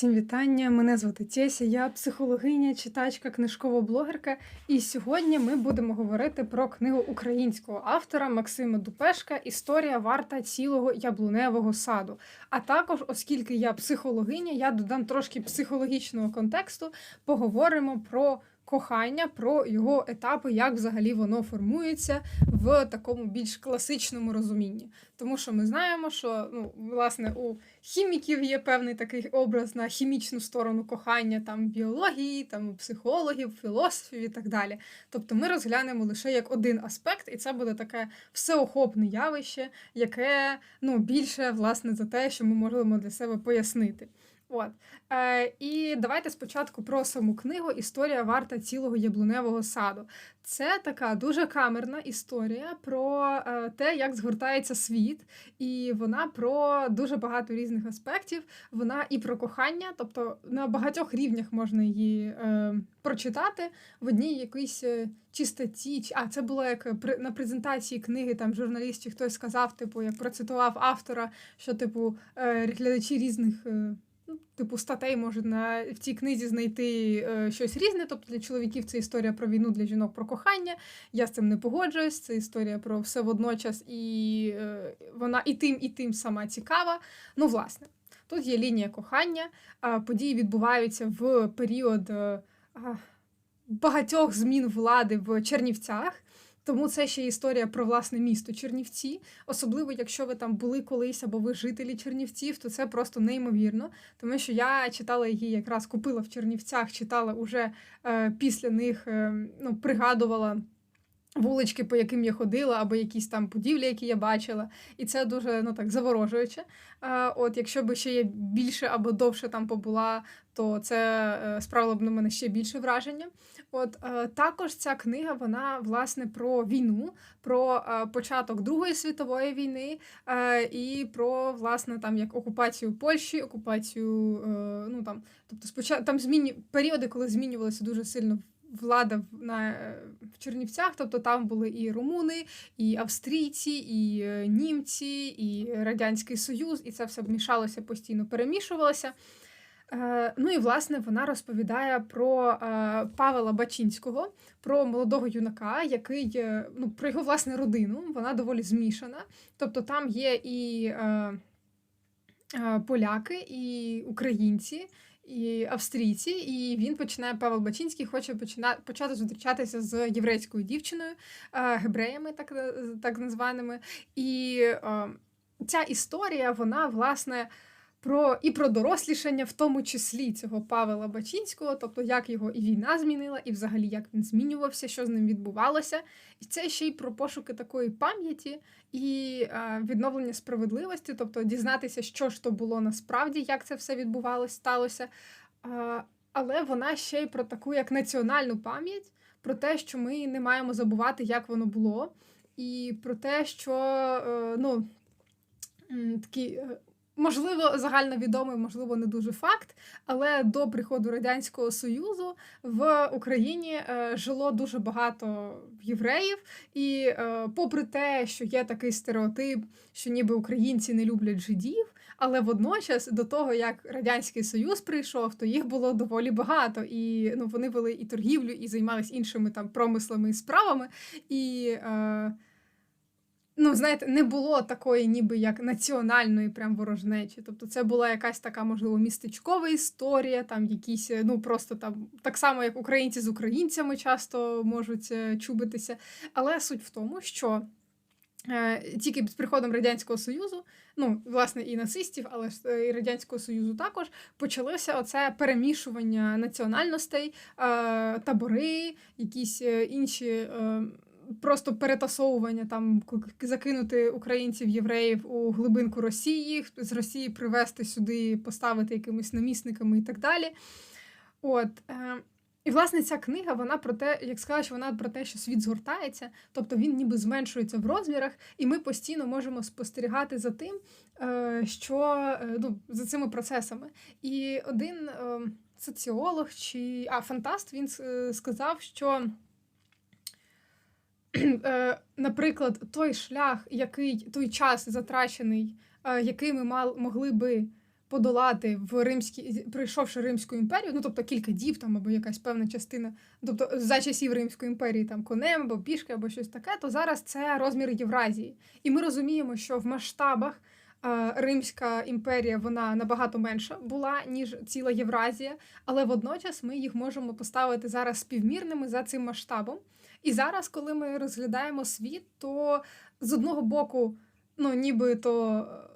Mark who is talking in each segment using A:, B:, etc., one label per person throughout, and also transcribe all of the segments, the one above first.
A: Всім вітання! Мене звати Тєся, я психологиня, читачка, книжкова блогерка. І сьогодні ми будемо говорити про книгу українського автора Максима Дупешка Історія варта цілого яблуневого саду. А також, оскільки я психологиня, я додам трошки психологічного контексту, поговоримо про кохання, про його етапи, як взагалі воно формується в такому більш класичному розумінні. Тому що ми знаємо, що ну, власне у хіміків є певний такий образ на хімічну сторону кохання, там біології, там психологів, філософів і так далі. Тобто ми розглянемо лише як один аспект, і це буде таке всеохопне явище, яке ну, більше власне за те, що ми можемо для себе пояснити. От. Е, І давайте спочатку про саму книгу Історія варта цілого яблуневого саду. Це така дуже камерна історія про е, те, як згортається світ, і вона про дуже багато різних аспектів. Вона і про кохання, тобто на багатьох рівнях можна її е, прочитати в одній якійсь е, чистоті. А це було як при на презентації книги там журналістів хтось сказав, типу, як процитував автора, що типу е, глядачі різних. Е, типу, статей можуть на в цій книзі знайти е, щось різне. Тобто для чоловіків це історія про війну, для жінок про кохання. Я з цим не погоджуюсь. Це історія про все водночас, і е, вона і тим, і тим сама цікава. Ну, власне, тут є лінія кохання, е, події відбуваються в період е, багатьох змін влади в Чернівцях. Тому це ще історія про власне місто Чернівці. Особливо, якщо ви там були колись або ви жителі Чернівців, то це просто неймовірно. Тому що я читала її, якраз купила в Чернівцях, читала уже е, після них, е, ну, пригадувала. Вулички, по яким я ходила, або якісь там будівлі, які я бачила, і це дуже ну так заворожуюче. От якщо б ще я більше або довше там побула, то це е, справило б на мене ще більше враження. От е, також ця книга вона власне про війну, про е, початок Другої світової війни і про власне там як окупацію Польщі, окупацію ну там, тобто спочатку там зміні періоди, коли змінювалося дуже сильно влада на в Чернівцях, тобто там були і румуни, і австрійці, і е, німці, і Радянський Союз, і це все мішалося постійно, перемішувалося. Е, ну і власне вона розповідає про е, Павела Бачинського, про молодого юнака, який ну, про його власне родину. Вона доволі змішана. Тобто там є і поляки, і українці і австрійці, і він починає Павел Бачинський хоче почина, почати зустрічатися з єврейською дівчиною, е, гебреями, так так названими. І е, ця історія, вона власне про і про дорослішання, в тому числі цього Павела Бачинського, тобто як його і війна змінила, і взагалі як він змінювався, що з ним відбувалося. І це ще й про пошуки такої пам'яті і е, відновлення справедливості, тобто дізнатися, що ж то було насправді, як це все відбувалося, сталося. Е, але вона ще й про таку як національну пам'ять, про те, що ми не маємо забувати, як воно було, і про те, що е, ну, такі Можливо, загальновідомий, можливо, не дуже факт, але до приходу радянського союзу в Україні е, жило дуже багато євреїв, і е, попри те, що є такий стереотип, що ніби українці не люблять жидів, але водночас до того, як радянський союз прийшов, то їх було доволі багато, і ну вони вели і торгівлю, і займались іншими там промислами і справами. і... Е, ну, знаєте, не було такої, ніби як національної прям ворожнечі. Тобто, це була якась така, можливо, містечкова історія, там якісь, е, ну просто там так само, як українці з українцями часто можуть е, чубитися. Але суть в тому, що. Е, тільки з приходом Радянського Союзу, ну, власне, і нацистів, але і Радянського Союзу також почалося оце перемішування національностей, табори, якісь інші просто перетасовування там закинути українців, євреїв у глибинку Росії, з Росії привезти сюди, поставити якимись намісниками і так далі. От. Е, і, власне, ця книга, вона про те, як сказала, що вона про те, що світ згортається, тобто він ніби зменшується в розмірах, і ми постійно можемо спостерігати за тим, е, що е, ну, за цими процесами. І один соціолог чи а фантаст він сказав, що. Е, наприклад, той шлях, який той час затрачений, е, який ми мал, могли би подолати в римській, пройшовши Римську імперію, ну тобто кілька діб там або якась певна частина, тобто за часів Римської імперії там конем або пішки, або щось таке, то зараз це розмір Євразії. І ми розуміємо, що в масштабах. Римська імперія вона набагато менша була ніж ціла Євразія, але водночас ми їх можемо поставити зараз співмірними за цим масштабом. І зараз, коли ми розглядаємо світ, то з одного боку, ну ніби то е,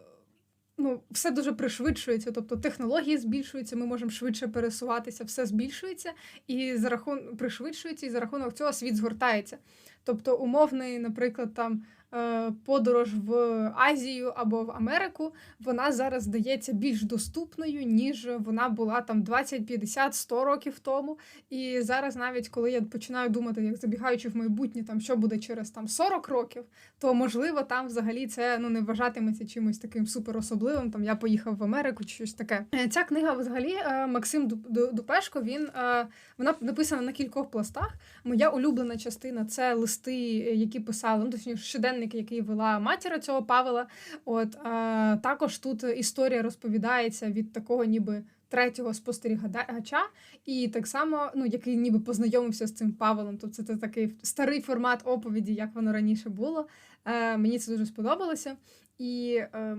A: ну, все дуже пришвидшується, тобто технології збільшуються, ми можемо швидше пересуватися, все збільшується і за рахунок пришвидшується, і за рахунок цього світ згортається. Тобто, умовний, наприклад, там подорож в Азію або в Америку, вона зараз здається більш доступною, ніж вона була там 20, 50, 100 років тому. І зараз, навіть коли я починаю думати, як забігаючи в майбутнє, там що буде через там 40 років, то можливо там взагалі це ну не вважатиметься чимось таким суперособливим. Там я поїхав в Америку чи щось таке. Е, Ця книга, взагалі, е, Максим Ду- Ду- Дупешко, він е, вона написана на кількох пластах. Моя улюблена частина це листи, е, які писали, ну точніше, щоденник, який вела матір цього Павела. От е, також тут історія розповідається від такого, ніби. Третього спостерігача, і так само, ну який ніби познайомився з цим Павелом. Тобто це такий старий формат оповіді, як воно раніше було. Е, мені це дуже сподобалося. І е,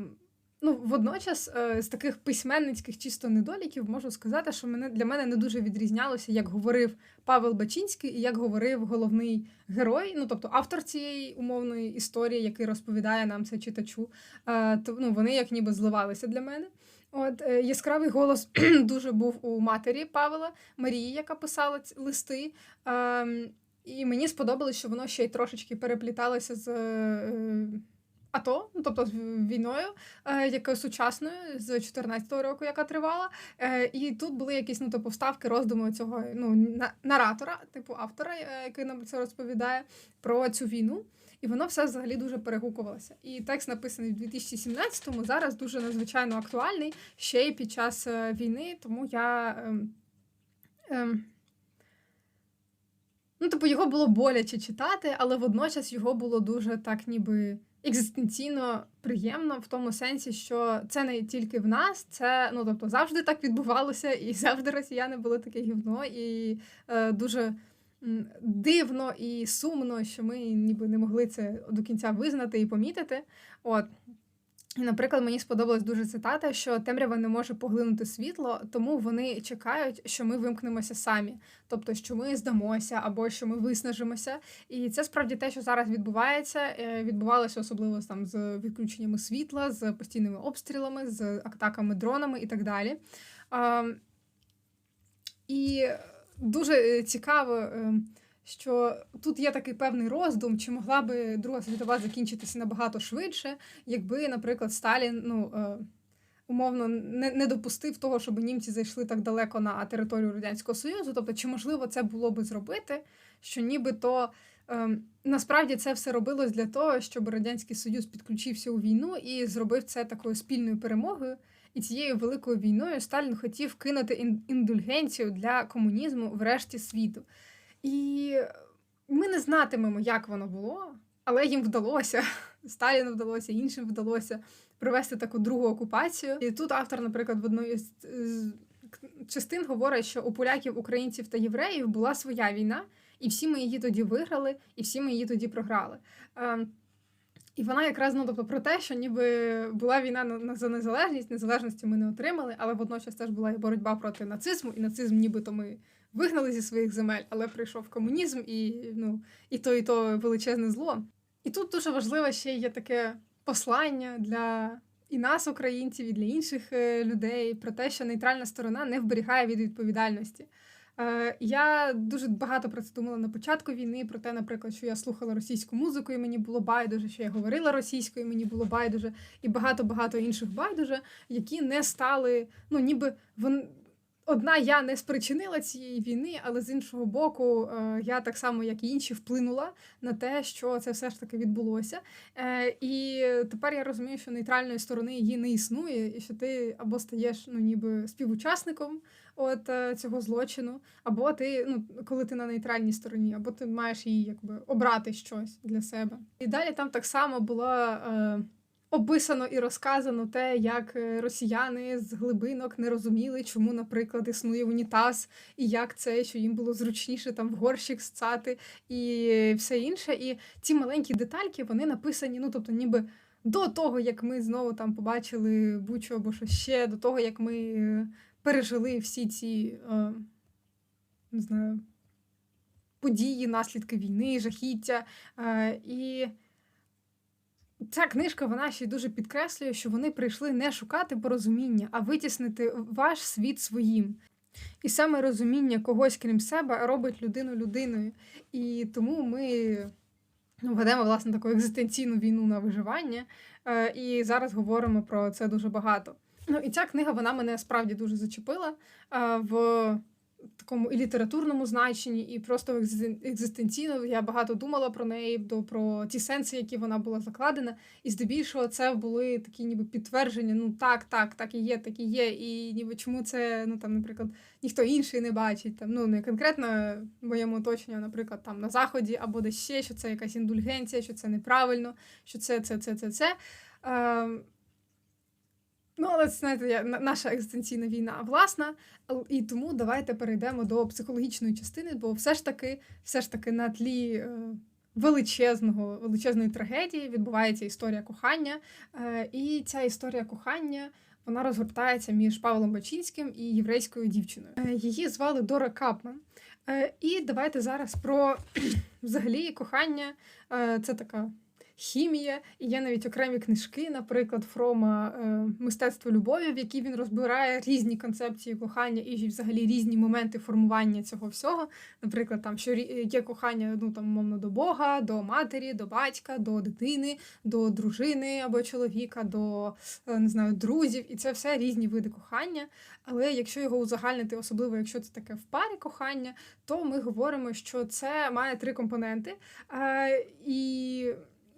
A: ну, водночас е, з таких письменницьких чисто недоліків можу сказати, що мене для мене не дуже відрізнялося, як говорив Павел Бачинський і як говорив головний герой, ну тобто автор цієї умовної історії, який розповідає нам це читачу. Е, то ну, вони як ніби зливалися для мене. От е, яскравий голос дуже був у матері Павла Марії, яка писала ці листи. Ем, і мені сподобалось, що воно ще й трошечки перепліталося з АТО, ну тобто з війною, е, якою сучасною з 14-го року, яка тривала. Е, і тут були якісь ну, типу, вставки роздуму цього ну, наратора, типу автора, е, який нам це розповідає про цю війну. І воно все взагалі дуже перегукувалося. І текст написаний в 2017-му, зараз дуже надзвичайно актуальний ще й під час війни, тому я. Ем, ем, Ну, типу, його було боляче читати, але водночас його було дуже так, ніби екзистенційно приємно в тому сенсі, що це не тільки в нас, це ну тобто завжди так відбувалося, і завжди росіяни були таке гівно, і е, дуже дивно і сумно, що ми ніби не могли це до кінця визнати і помітити. От. Наприклад, мені сподобалась дуже цитата, що темрява не може поглинути світло, тому вони чекають, що ми вимкнемося самі, тобто, що ми здамося або що ми виснажимося. І це справді те, що зараз відбувається. Е, Відбувалося особливо там з відключеннями світла, з постійними обстрілами, з атаками дронами і так далі. І дуже е, цікаво. Що тут є такий певний роздум, чи могла би Друга світова закінчитися набагато швидше, якби, наприклад, Сталін ну, е, умовно не, не допустив того, щоб німці зайшли так далеко на територію Радянського Союзу. Тобто, чи можливо це було би зробити, що нібито е, насправді це все робилось для того, щоб Радянський Союз підключився у війну і зробив це такою спільною перемогою. І цією великою війною Сталін хотів кинути індульгенцію для комунізму в решті світу. І ми не знатимемо, як воно було, але їм вдалося. Сталіну вдалося, іншим вдалося провести таку другу окупацію. І тут автор, наприклад, в одній з з частин говорить, що у поляків, українців та євреїв була своя війна, і всі ми її тоді виграли, і всі ми її тоді програли. Ем, І вона якраз ну, тобто, про те, що ніби була війна на, на- за незалежність, незалежності ми не отримали, але водночас теж була і боротьба проти нацизму, і нацизм нібито ми вигнали зі своїх земель, але прийшов комунізм, і, ну, і то, і то величезне зло. І тут дуже важливо ще є таке послання для і нас, українців, і для інших е, людей про те, що нейтральна сторона не вберігає від відповідальності. Е, Я дуже багато про це думала на початку війни, про те, наприклад, що я слухала російську музику, і мені було байдуже, що я говорила російською, мені було байдуже, і багато-багато інших байдуже, які не стали, ну ніби вон. Одна я не спричинила цієї війни, але з іншого боку, е, я так само, як і інші, вплинула на те, що це все ж таки відбулося. Е, І тепер я розумію, що нейтральної сторони її не існує, і що ти або стаєш ну, ніби співучасником от е, цього злочину, або ти, ну, коли ти на нейтральній стороні, або ти маєш її якби обрати щось для себе. І далі там так само була. Описано і розказано те, як е, росіяни з глибинок не розуміли, чому, наприклад, існує унітаз, і як це, що їм було зручніше там в горщик сцати і все інше. І ці маленькі детальки вони написані, ну тобто, ніби. До того, як ми знову там побачили Бучу або що ще, до того, як ми е, пережили всі ці, е, не знаю, події, наслідки війни, жахіття. Е, і ця книжка вона ще й дуже підкреслює, що вони прийшли не шукати порозуміння, а витіснити ваш світ своїм. І саме розуміння когось крім себе робить людину людиною. І тому ми ну, ведемо власне таку екзистенційну війну на виживання. Е, І зараз говоримо про це дуже багато. Ну і ця книга вона мене справді дуже зачепила е, в такому і літературному значенні, і просто екзистенційно. Я багато думала про неї, до про ті сенси, які вона була закладена. І здебільшого це були такі ніби підтвердження: ну так, так, так і є, так і є. І ніби чому це, ну там, наприклад, ніхто інший не бачить. Там, Ну не конкретно моєму оточенні, наприклад, там на заході або десь ще, що це якась індульгенція, що це неправильно, що це, це, це, це, це. Е, Ну, але це знаєте, наша екзистенційна війна власна, і тому давайте перейдемо до психологічної частини, бо все ж таки, все ж таки, на тлі е, величезного, величезної трагедії відбувається історія кохання. Е, і ця історія кохання вона розгортається між Павлом Бачинським і єврейською дівчиною. Е, її звали Дора Капман. І давайте зараз про взагалі кохання. Це така хімія, і є навіть окремі книжки, наприклад, Фрома е, Мистецтво любові, в якій він розбирає різні концепції кохання і взагалі різні моменти формування цього всього. Наприклад, там що є кохання ну там мовно до Бога, до матері, до батька, до дитини, до дружини або чоловіка, до е, не знаю, друзів, і це все різні види кохання. Але якщо його узагальнити, особливо якщо це таке в парі кохання, то ми говоримо, що це має три компоненти. Е, і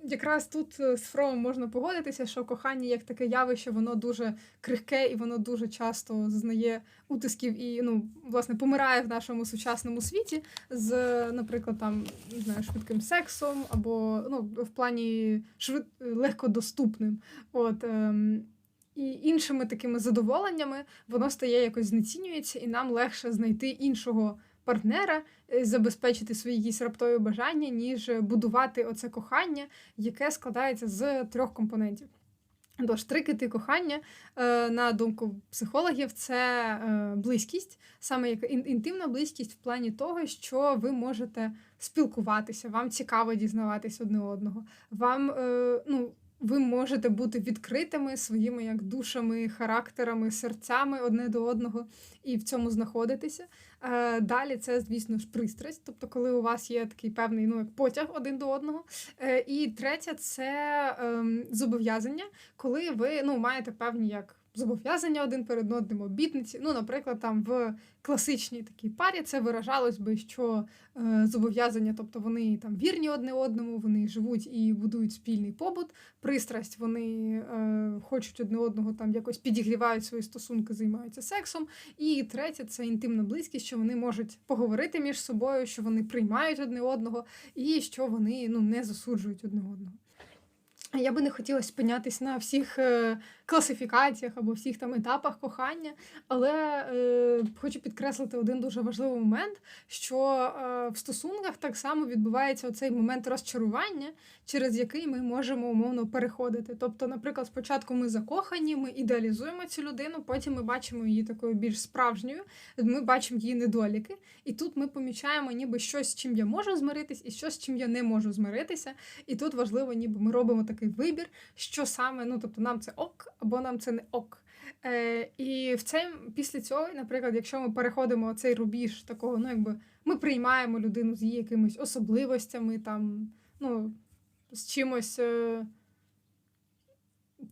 A: якраз тут е, з Фромом можна погодитися, що кохання як таке явище, воно дуже крихке і воно дуже часто зазнає утисків і ну, власне помирає в нашому сучасному світі з, наприклад, там не знаю, швидким сексом або ну, в плані швид... легкодоступним. От, ем... І іншими такими задоволеннями воно стає якось знецінюється, і нам легше знайти іншого партнера, е, забезпечити свої якісь раптові бажання, ніж будувати оце кохання, яке складається з трьох компонентів. Тож, три кити кохання, е, на думку психологів, це е, близькість, саме як інтимна близькість в плані того, що ви можете спілкуватися, вам цікаво дізнаватись одне одного. Вам ну, ви можете бути відкритими своїми як душами, характерами, серцями одне до одного і в цьому знаходитися. Е, далі це, звісно ж, пристрасть, тобто, коли у вас є такий певний ну, як потяг один до одного. Е, і третє це ем, зобов'язання, коли ви ну, маєте певні як зобов'язання один перед одним обітниці. Ну, наприклад, там в класичній такій парі це виражалось би, що е, зобов'язання, тобто вони там вірні одне одному, вони живуть і будують спільний побут, пристрасть, вони е, хочуть одне одного там якось підігрівають свої стосунки, займаються сексом. І третє це інтимна близькість, що вони можуть поговорити між собою, що вони приймають одне одного, і що вони ну не засуджують одне одного. Я би не хотіла спинятись на всіх е, класифікаціях або всіх там етапах кохання, але е, хочу підкреслити один дуже важливий момент, що е, в стосунках так само відбувається оцей момент розчарування, через який ми можемо умовно переходити. Тобто, наприклад, спочатку ми закохані, ми ідеалізуємо цю людину, потім ми бачимо її такою більш справжньою, ми бачимо її недоліки, і тут ми помічаємо, ніби щось, з чим я можу змиритись, і щось, з чим я не можу змиритися. І тут важливо, ніби ми робимо такий вибір, що саме, ну тобто нам це ок або нам це не ок. Е, І в цей, після цього, наприклад, якщо ми переходимо цей рубіж такого, ну якби ми приймаємо людину з її якимись особливостями, там, ну, з чимось. Е,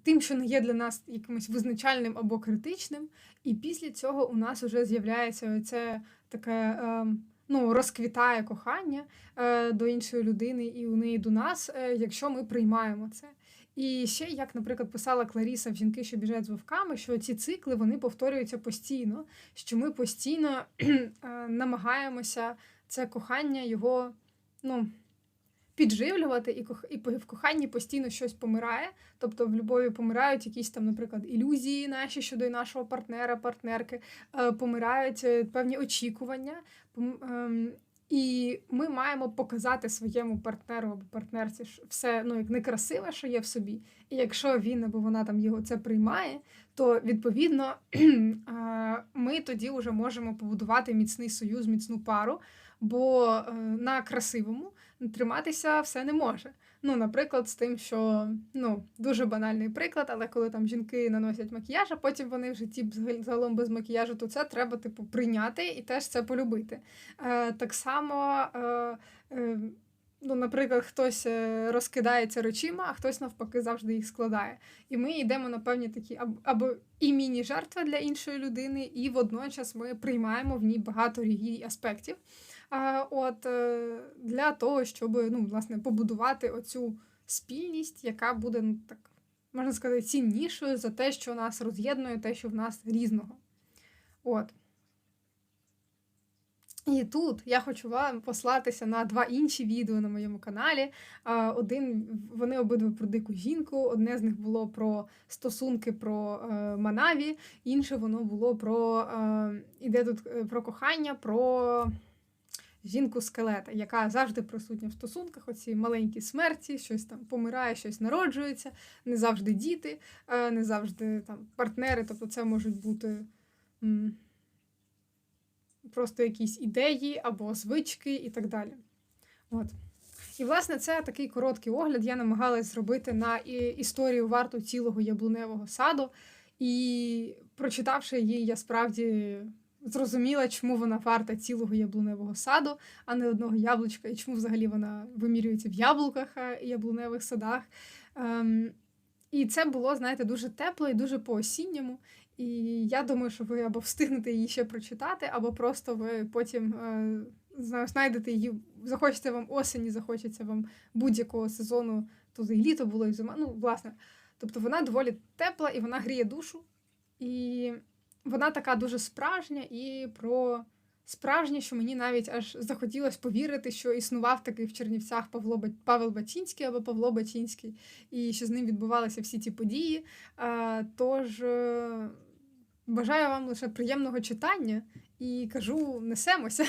A: Тим, що не є для нас якимось визначальним або критичним, і після цього у нас вже з'являється це таке е, ну, розквітає кохання е, до іншої людини і у неї до нас, е, якщо ми приймаємо це. І ще, як, наприклад, писала Кларіса в жінки, що біжать з вовками, що ці цикли вони повторюються постійно, що ми постійно е, намагаємося це кохання його ну, підживлювати, і кох... і в коханні постійно щось помирає. Тобто в любові помирають якісь там, наприклад, ілюзії наші щодо нашого партнера, партнерки, е, помирають е, певні очікування. ем, І ми маємо показати своєму партнеру або партнерці все ну, як некрасиве, що є в собі. І якщо він або вона там його це приймає, то відповідно е, ми тоді вже можемо побудувати міцний союз, міцну пару, бо е, на красивому триматися все не може. Ну, наприклад, з тим, що ну дуже банальний приклад, але коли там жінки наносять макіяж, а потім вони в житті загалом без макіяжу, то це треба типу прийняти і теж це полюбити. Е, так само. Е, е, Ну, наприклад, хтось е, розкидається речима, а хтось навпаки завжди їх складає. І ми йдемо на певні такі аб- або і міні-жертви для іншої людини, і водночас ми приймаємо в ній багато її аспектів. От е, для того, щоб ну, власне, побудувати оцю спільність, яка буде ну, так, можна сказати, ціннішою за те, що нас роз'єднує, те, що в нас різного. От. І тут я хочу вам послатися на два інші відео на моєму каналі. Один вони обидва про дику жінку. Одне з них було про стосунки про е, Манаві, інше воно було про е, іде тут про кохання, про жінку скелета, яка завжди присутня в стосунках. Оці маленькі смерті, щось там помирає, щось народжується, не завжди діти, е, не завжди там партнери. Тобто, це можуть бути. просто якісь ідеї або звички і так далі. От. І, власне, це такий короткий огляд. Я намагалась зробити на історію варту цілого яблуневого саду. І прочитавши її, я справді зрозуміла, чому вона варта цілого яблуневого саду, а не одного яблучка, і чому взагалі вона вимірюється в яблуках і яблуневих садах. Ем, і це було, знаєте, дуже тепло і дуже по-осінньому. І я думаю, що ви або встигнете її ще прочитати, або просто ви потім е, знайдете її, захочеться вам осені, захочеться вам будь-якого сезону, то і літо було, і зима. Ну, власне. Тобто вона доволі тепла і вона гріє душу. І вона така дуже справжня і про справжнє, що мені навіть аж захотілося повірити, що існував такий в Чернівцях Павло Павел Бачинський або Павло Бачинський, і що з ним відбувалися всі ці події. Тож е, бажаю вам лише приємного читання і кажу, несемося.